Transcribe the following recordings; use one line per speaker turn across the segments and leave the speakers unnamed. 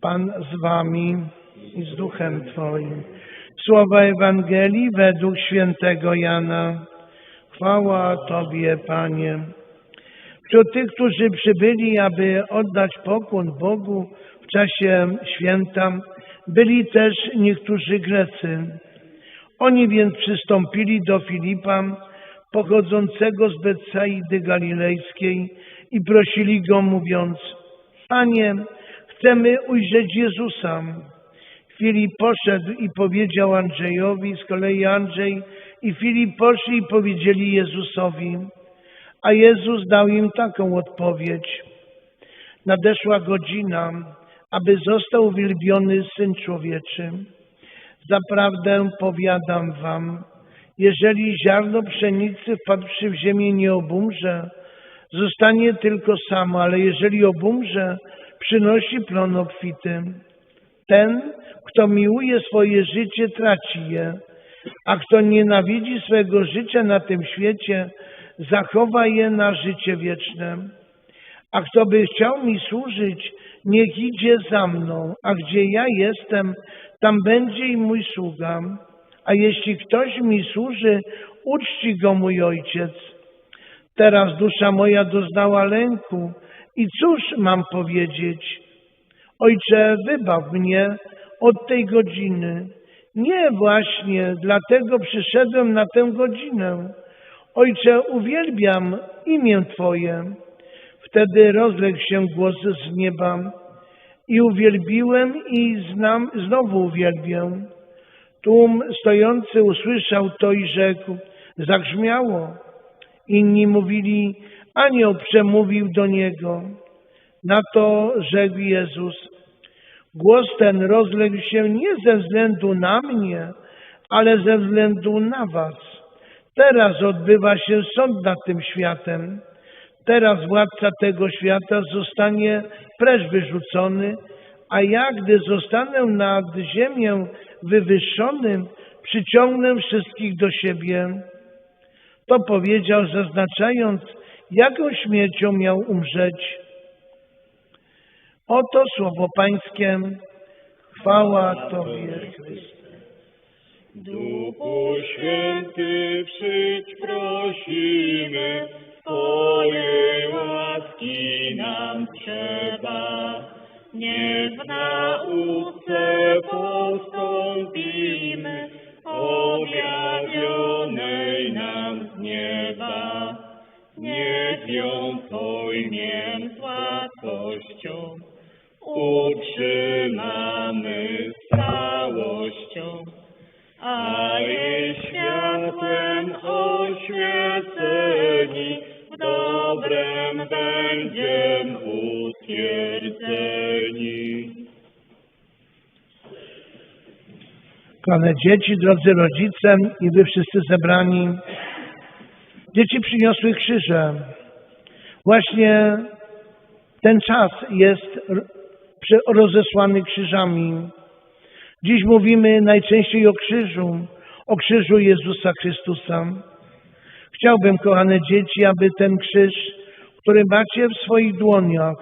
Pan z wami i z duchem Twoim. Słowa Ewangelii według świętego Jana. Chwała Tobie, Panie. Wśród tych, którzy przybyli, aby oddać pokłon Bogu w czasie święta, byli też niektórzy Grecy. Oni więc przystąpili do Filipa, pochodzącego z Betsaidy Galilejskiej i prosili go, mówiąc, Panie, chcemy ujrzeć Jezusa. Filip poszedł i powiedział Andrzejowi, z kolei Andrzej i Filip poszli i powiedzieli Jezusowi. A Jezus dał im taką odpowiedź. Nadeszła godzina, aby został uwielbiony Syn Człowieczy. Zaprawdę powiadam wam, jeżeli ziarno pszenicy wpadłszy w ziemię nie obumrze, zostanie tylko samo, ale jeżeli obumrze, przynosi plon obfity. Ten, kto miłuje swoje życie, traci je, a kto nienawidzi swego życia na tym świecie, zachowa je na życie wieczne. A kto by chciał mi służyć, niech idzie za mną, a gdzie ja jestem, tam będzie i mój sługa. A jeśli ktoś mi służy, uczci go mój ojciec. Teraz dusza moja doznała lęku i cóż mam powiedzieć? Ojcze, wybaw mnie od tej godziny. Nie właśnie dlatego przyszedłem na tę godzinę. Ojcze, uwielbiam imię Twoje. Wtedy rozległ się głos z nieba i uwielbiłem i znam, znowu uwielbię. Tłum stojący usłyszał to i rzekł, zagrzmiało. Inni mówili, anioł przemówił do niego. Na to rzekł Jezus, głos ten rozległ się nie ze względu na mnie, ale ze względu na was. Teraz odbywa się sąd nad tym światem. Teraz władca tego świata zostanie precz wyrzucony, a ja, gdy zostanę nad ziemię wywyższonym, przyciągnę wszystkich do siebie. To powiedział, zaznaczając, jaką śmiercią miał umrzeć. Oto słowo Pańskie. Chwała Tobie, Chryste.
Duchu Święty, przyjdź prosimy, Twojej łaski nam trzeba. Niech w nauce postąpimy, objawionej nam z nieba. Niech ją pojmiem z łatwością, utrzymamy z całością. A jej światłem oświeceni, dobrem będziem utwierdzeni.
Kochane dzieci, drodzy rodzice i wy wszyscy zebrani, dzieci przyniosły krzyże. Właśnie ten czas jest rozesłany krzyżami. Dziś mówimy najczęściej o krzyżu, o krzyżu Jezusa Chrystusa. Chciałbym, kochane dzieci, aby ten krzyż, który macie w swoich dłoniach,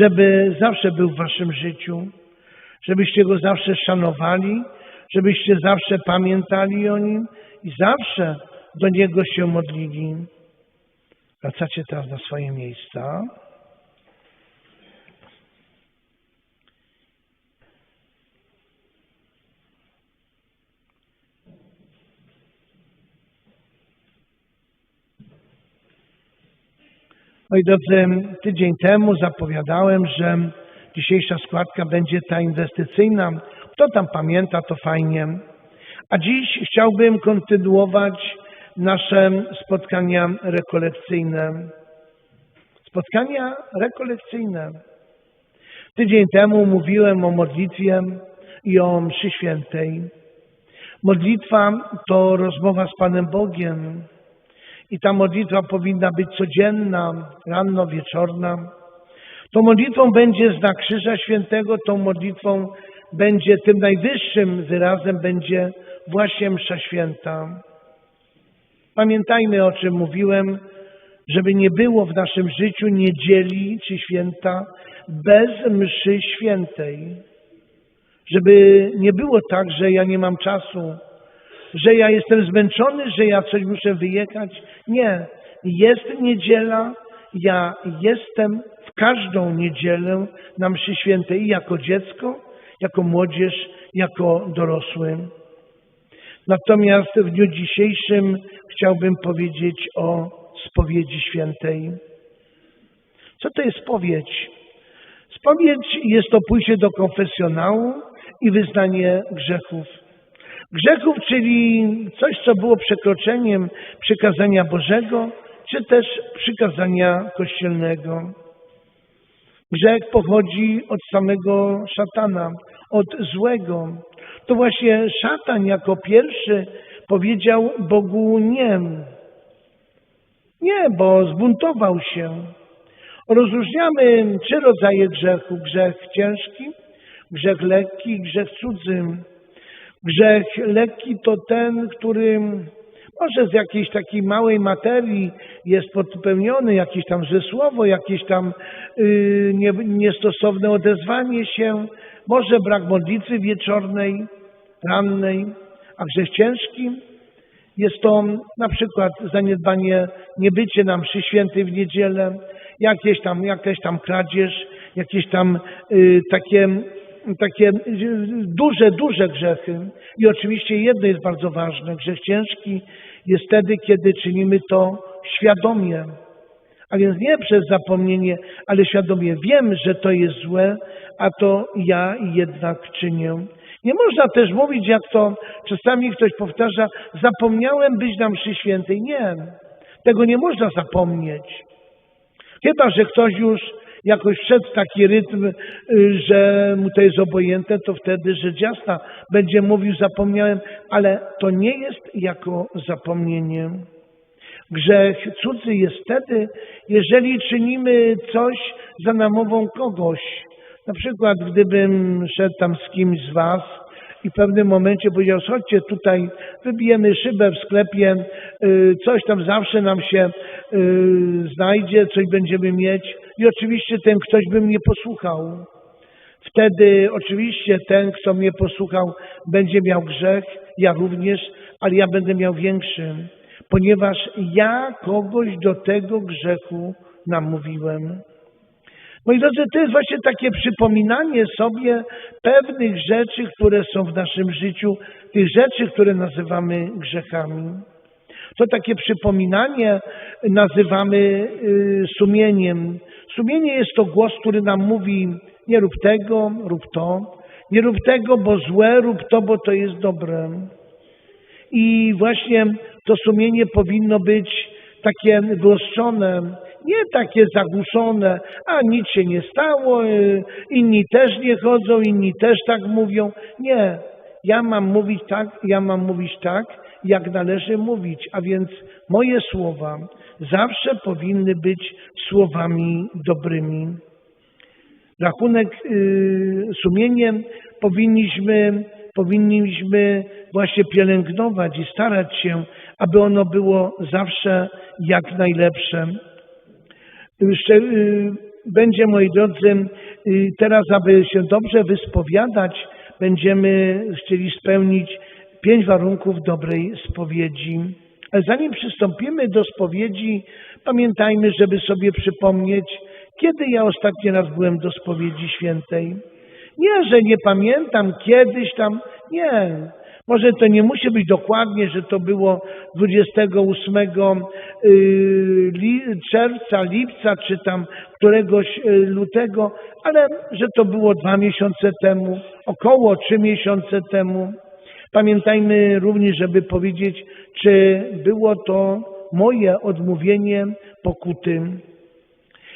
żeby zawsze był w waszym życiu, żebyście go zawsze szanowali, żebyście zawsze pamiętali o nim i zawsze do niego się modlili. Wracacie teraz na swoje miejsca. Moi drodzy, tydzień temu zapowiadałem, że dzisiejsza składka będzie ta inwestycyjna. Kto tam pamięta, to fajnie. A dziś chciałbym kontynuować nasze spotkania rekolekcyjne. Spotkania rekolekcyjne. Tydzień temu mówiłem o modlitwie i o mszy świętej. Modlitwa to rozmowa z Panem Bogiem. I ta modlitwa powinna być codzienna, ranno, wieczorna. Tą modlitwą będzie znak Krzyża Świętego, tą modlitwą będzie tym najwyższym wyrazem będzie właśnie msza święta. Pamiętajmy o czym mówiłem, żeby nie było w naszym życiu niedzieli czy święta bez mszy świętej. Żeby nie było tak, że ja nie mam czasu, że ja jestem zmęczony, że ja coś muszę wyjechać. Nie. Jest niedziela, ja jestem w każdą niedzielę na mszy świętej jako dziecko, jako młodzież, jako dorosły. Natomiast w dniu dzisiejszym chciałbym powiedzieć o spowiedzi świętej. Co to jest spowiedź? Spowiedź jest to pójście do konfesjonału i wyznanie grzechów. Grzechów, czyli coś, co było przekroczeniem przykazania Bożego, czy też przykazania kościelnego. Grzech pochodzi od samego szatana, od złego. To właśnie szatan jako pierwszy powiedział Bogu nie. Nie, bo zbuntował się. Rozróżniamy trzy rodzaje grzechu. Grzech ciężki, grzech lekki grzech cudzy. Grzech lekki to ten, który może z jakiejś takiej małej materii jest podpełniony, jakieś tam złe słowo, jakieś tam yy, nie, niestosowne odezwanie się, może brak modlitwy wieczornej, rannej, a grzech ciężki jest to na przykład zaniedbanie, niebycie na mszy świętej w niedzielę, jakieś tam, jakaś tam kradzież, jakieś tam y, takie, takie y, duże, duże grzechy. I oczywiście jedno jest bardzo ważne, grzech ciężki jest wtedy, kiedy czynimy to świadomie. A więc nie przez zapomnienie, ale świadomie wiem, że to jest złe, a to ja jednak czynię. Nie można też mówić, jak to czasami ktoś powtarza, zapomniałem być na mszy świętej. Nie, tego nie można zapomnieć. Chyba, że ktoś już jakoś wszedł w taki rytm, y, że mu to jest obojętne, to wtedy rzecz jasna będzie mówił zapomniałem, ale to nie jest jako zapomnienie. Grzech cudzy jest wtedy, jeżeli czynimy coś za namową kogoś. Na przykład, gdybym szedł tam z kimś z Was i w pewnym momencie powiedział, chodźcie tutaj, wybijemy szybę w sklepie, y, coś tam zawsze nam się y, znajdzie, coś będziemy mieć i oczywiście ten ktoś by mnie posłuchał. Wtedy oczywiście ten, kto mnie posłuchał, będzie miał grzech, ja również, ale ja będę miał większy, ponieważ ja kogoś do tego grzechu namówiłem. Moi drodzy, to jest właśnie takie przypominanie sobie pewnych rzeczy, które są w naszym życiu, tych rzeczy, które nazywamy grzechami. To takie przypominanie nazywamy y, sumieniem. Sumienie jest to głos, który nam mówi: nie rób tego, rób to, nie rób tego, bo złe, rób to, bo to jest dobre. I właśnie to sumienie powinno być takie wyostrzone, nie takie zagłuszone, a nic się nie stało, y, inni też nie chodzą, inni też tak mówią. Nie, ja mam mówić tak, ja mam mówić tak, jak należy mówić, a więc moje słowa zawsze powinny być słowami dobrymi. Rachunek y, sumieniem powinniśmy, powinniśmy właśnie pielęgnować i starać się, aby ono było zawsze jak najlepsze. Y, będzie, moi drodzy, y, teraz, aby się dobrze wyspowiadać, będziemy chcieli spełnić pięć warunków dobrej spowiedzi. Ale zanim przystąpimy do spowiedzi, pamiętajmy, żeby sobie przypomnieć, kiedy ja ostatni raz byłem do spowiedzi świętej. Nie, że nie pamiętam kiedyś tam, nie. Może to nie musi być dokładnie, że to było 28 y, czerwca, lipca, czy tam któregoś y, lutego, ale że to było dwa miesiące temu, około trzy miesiące temu. Pamiętajmy również, żeby powiedzieć, czy było to moje odmówienie pokuty.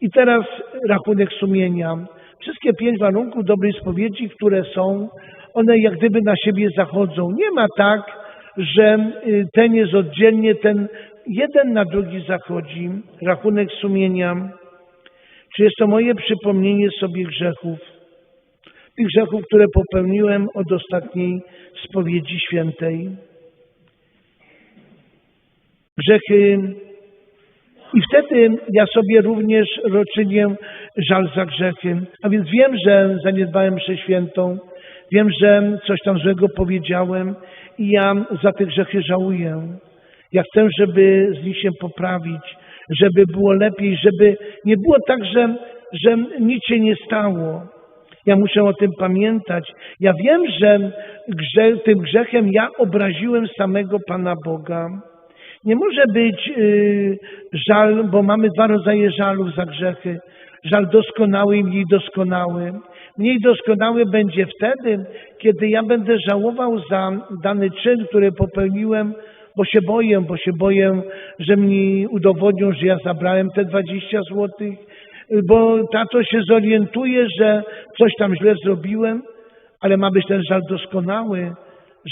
I teraz rachunek sumienia. Wszystkie pięć warunków dobrej spowiedzi, które są, one jak gdyby na siebie zachodzą. Nie ma tak, że y, ten jest oddzielnie, ten jeden na drugi zachodzi. Rachunek sumienia. Czy jest to moje przypomnienie sobie grzechów? Tych grzechów, które popełniłem od ostatniej spowiedzi świętej. Grzechy i wtedy ja sobie również czynię żal za grzechy. A więc wiem, że zaniedbałem mszę świętą, wiem, że coś tam złego powiedziałem i ja za te grzechy żałuję. Ja chcę, żeby z nich się poprawić, żeby było lepiej, żeby nie było tak, że, że nic się nie stało. Ja muszę o tym pamiętać. Ja wiem, że grze, tym grzechem ja obraziłem samego Pana Boga. Nie może być y, żal, bo mamy dwa rodzaje żalów za grzechy. Żal doskonały i mniej doskonały. Mniej doskonały będzie wtedy, kiedy ja będę żałował za dany czyn, który popełniłem, bo się boję, bo się boję, że mi udowodnią, że ja zabrałem te 20 złotych, bo tato się zorientuje, że coś tam źle zrobiłem, ale ma być ten żal doskonały,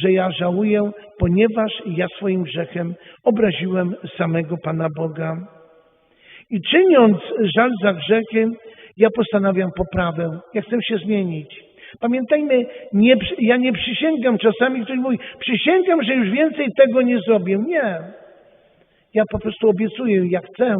że ja żałuję, ponieważ ja swoim grzechem obraziłem samego Pana Boga. I czyniąc żal za grzechem, ja postanawiam poprawę. Ja chcę się zmienić. Pamiętajmy, nie, ja nie przysięgam, czasami ktoś mówi, przysięgam, że już więcej tego nie zrobię. Nie. Ja po prostu obiecuję, ja chcę.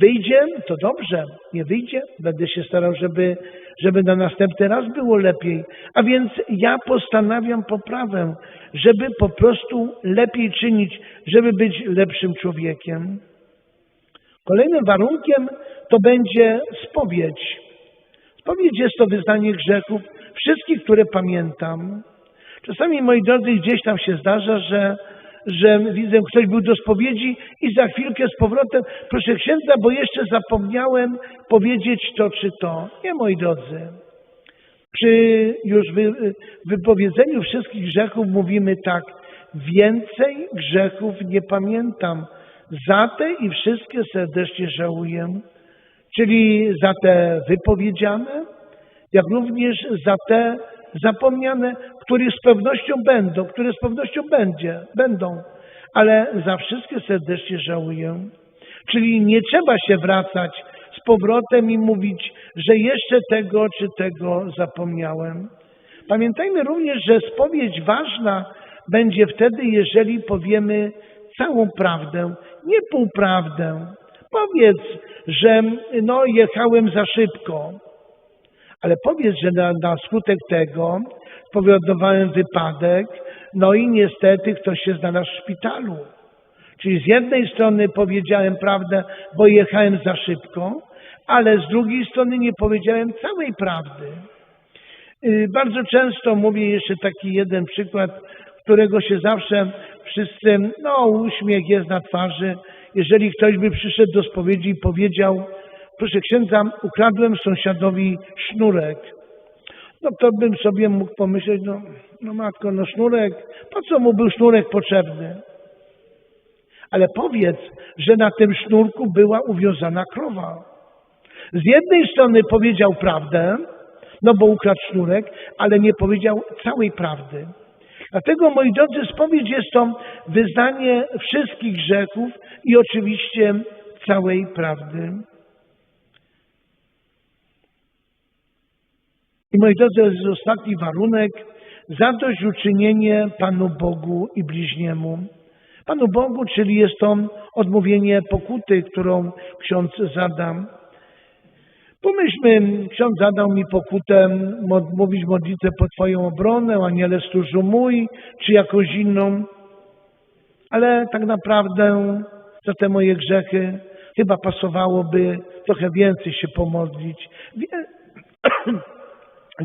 Wyjdzie, to dobrze. Nie wyjdzie, będę się starał, żeby, żeby na następny raz było lepiej. A więc ja postanawiam poprawę, żeby po prostu lepiej czynić, żeby być lepszym człowiekiem. Kolejnym warunkiem to będzie spowiedź. Spowiedź jest to wyznanie grzechów, wszystkich, które pamiętam. Czasami, moi drodzy, gdzieś tam się zdarza, że, że widzę, ktoś był do spowiedzi i za chwilkę z powrotem, proszę księdza, bo jeszcze zapomniałem powiedzieć to czy to. Nie, moi drodzy. Przy już wy, wypowiedzeniu wszystkich grzechów mówimy tak, więcej grzechów nie pamiętam. Za te i wszystkie serdecznie żałuję. Czyli za te wypowiedziane, jak również za te zapomniane, które z pewnością będą, które z pewnością będzie, będą, ale za wszystkie serdecznie żałuję. Czyli nie trzeba się wracać z powrotem i mówić, że jeszcze tego czy tego zapomniałem. Pamiętajmy również, że spowiedź ważna będzie wtedy, jeżeli powiemy całą prawdę, nie półprawdę. Powiedz, że no, jechałem za szybko, ale powiedz, że na, na skutek tego spowodowałem wypadek, no i niestety ktoś się znalazł w szpitalu. Czyli z jednej strony powiedziałem prawdę, bo jechałem za szybko, ale z drugiej strony nie powiedziałem całej prawdy. Yy, Bardzo często mówię jeszcze taki jeden przykład, którego się zawsze wszyscy, no uśmiech jest na twarzy. Jeżeli ktoś by przyszedł do spowiedzi i powiedział, proszę księdza, ukradłem sąsiadowi sznurek, no to bym sobie mógł pomyśleć, no, no matko, no sznurek, po co mu był sznurek potrzebny? Ale powiedz, że na tym sznurku była uwiązana krowa. Z jednej strony powiedział prawdę, no bo ukradł sznurek, ale nie powiedział całej prawdy. Dlatego, moi drodzy, spowiedź jest to wyznanie wszystkich grzechów i oczywiście całej prawdy. I moi drodzy, jest ostatni warunek, zadośćuczynienie Panu Bogu i bliźniemu. Panu Bogu, czyli jest to odmówienie pokuty, którą ksiądz zada. Pomyślmy, ksiądz zadał mi pokutę mod, mówić modlitwę po Twoją obronę, aniele stróżu mój, czy jakąś inną, ale tak naprawdę za te moje grzechy chyba pasowałoby trochę więcej się pomodlić, wie,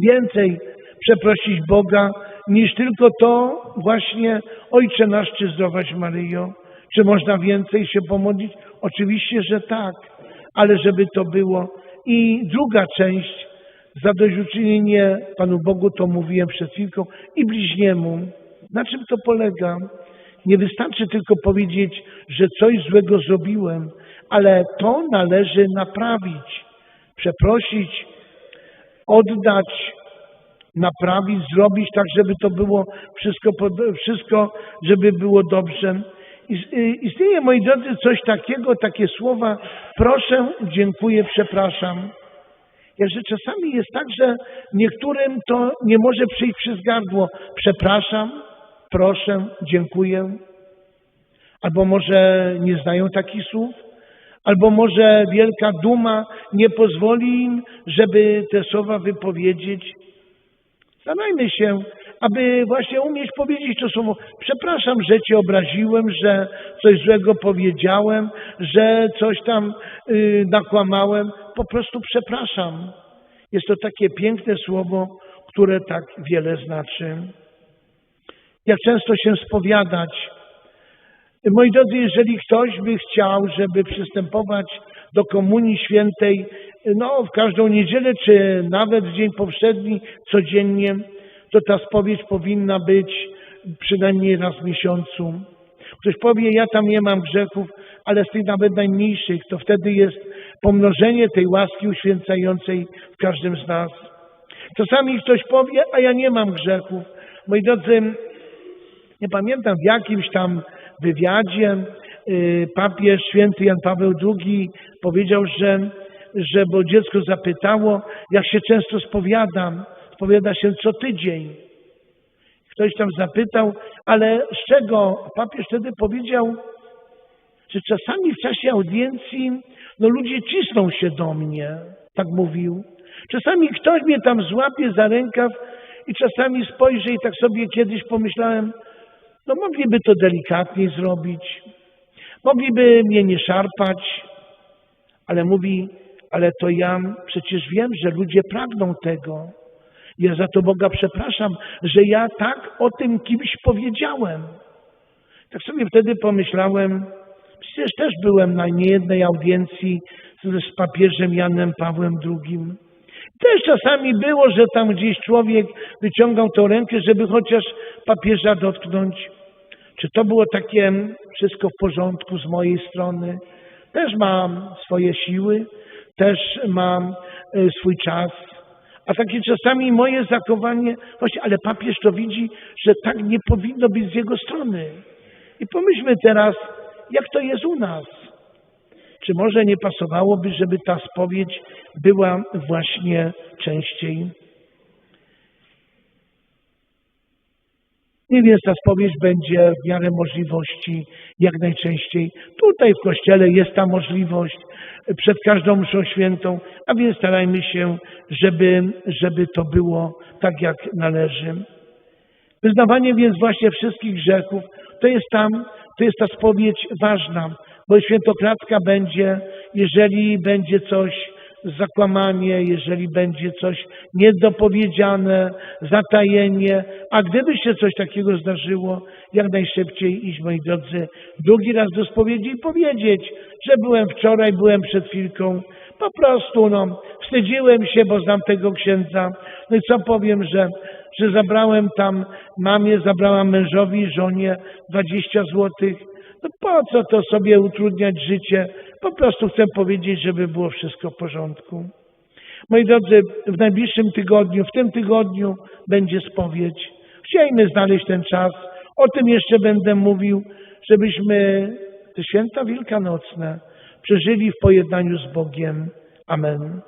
więcej przeprosić Boga, niż tylko to właśnie Ojcze nasz, czy zdrowaś Maryjo. Czy można więcej się pomodlić? Oczywiście, że tak, ale żeby to było i druga część, zadośćuczynienie Panu Bogu, to mówiłem przed chwilką, i bliźniemu. Na czym to polega? Nie wystarczy tylko powiedzieć, że coś złego zrobiłem, ale to należy naprawić, przeprosić, oddać, naprawić, zrobić tak, żeby to było wszystko, wszystko żeby było dobrze. Istnieje, moi drodzy, coś takiego, takie słowa proszę, dziękuję, przepraszam. Jakże czasami jest tak, że niektórym to nie może przyjść przez gardło. Przepraszam, proszę, dziękuję. Albo może nie znają takich słów, Albo może wielka duma nie pozwoli im, żeby te słowa wypowiedzieć. Starajmy się, aby właśnie umieć powiedzieć to słowo. Przepraszam, że Cię obraziłem, że coś złego powiedziałem, że coś tam y, nakłamałem. Po prostu przepraszam. Jest to takie piękne słowo, które tak wiele znaczy. Jak często się spowiadać. Moi drodzy, jeżeli ktoś by chciał, żeby przystępować do Komunii Świętej, no w każdą niedzielę, czy nawet w dzień powszedni, codziennie, to ta spowiedź powinna być przynajmniej raz w miesiącu. Ktoś powie, ja tam nie mam grzechów, ale z tych nawet najmniejszych, to wtedy jest pomnożenie tej łaski uświęcającej w każdym z nas. Czasami ktoś powie, a ja nie mam grzechów. Moi drodzy, nie pamiętam w jakimś tam wywiadzie y, papież święty Jan Paweł II powiedział, że, że bo dziecko zapytało, jak się często spowiadam, spowiada się co tydzień. Ktoś tam zapytał, ale z czego? Papież wtedy powiedział, że czasami w czasie audiencji no ludzie cisną się do mnie, tak mówił. Czasami ktoś mnie tam złapie za rękaw i czasami spojrzy i tak sobie kiedyś pomyślałem, no mogliby to delikatniej zrobić, mogliby mnie nie szarpać, ale mówi, ale to ja przecież wiem, że ludzie pragną tego. Ja za to Boga przepraszam, że ja tak o tym kimś powiedziałem. Tak sobie wtedy pomyślałem, przecież też byłem na niejednej audiencji z, papieżem Janem Pawłem II. Też czasami było, że tam gdzieś człowiek wyciągał tą rękę, żeby chociaż papieża dotknąć. Czy to było takie wszystko w porządku z mojej strony? Też mam swoje siły, też mam e, swój czas. A takie czasami moje zachowanie, właśnie, ale papież to widzi, że tak nie powinno być z jego strony. I pomyślmy teraz, jak to jest u nas. Czy może nie pasowałoby, żeby ta spowiedź była właśnie częściej? I więc ta spowiedź będzie w miarę możliwości jak najczęściej. Tutaj w kościele jest ta możliwość przed każdą mszą świętą, a więc starajmy się, żeby, żeby to było tak, jak należy. Wyznawanie więc właśnie wszystkich grzechów to jest tam, to jest ta spowiedź ważna, bo świętokradzka będzie, jeżeli będzie coś zakłamanie, jeżeli będzie coś niedopowiedziane, zatajenie, a gdyby się coś takiego zdarzyło, jak najszybciej iść, moi drodzy, drugi raz do spowiedzi i powiedzieć, że byłem wczoraj, byłem przed chwilką, po prostu, no, wstydziłem się, bo znam tego księdza, no i co powiem, że, że zabrałem tam mamie, zabrałam mężowi, żonie 20 złotych, no po co to sobie utrudniać życie? Po prostu chcę powiedzieć, żeby było wszystko w porządku. Moi drodzy, w najbliższym tygodniu, w tym tygodniu będzie spowiedź. Chcielibyśmy znaleźć ten czas. O tym jeszcze będę mówił, żebyśmy te święta wielkanocne przeżyli w pojednaniu z Bogiem. Amen.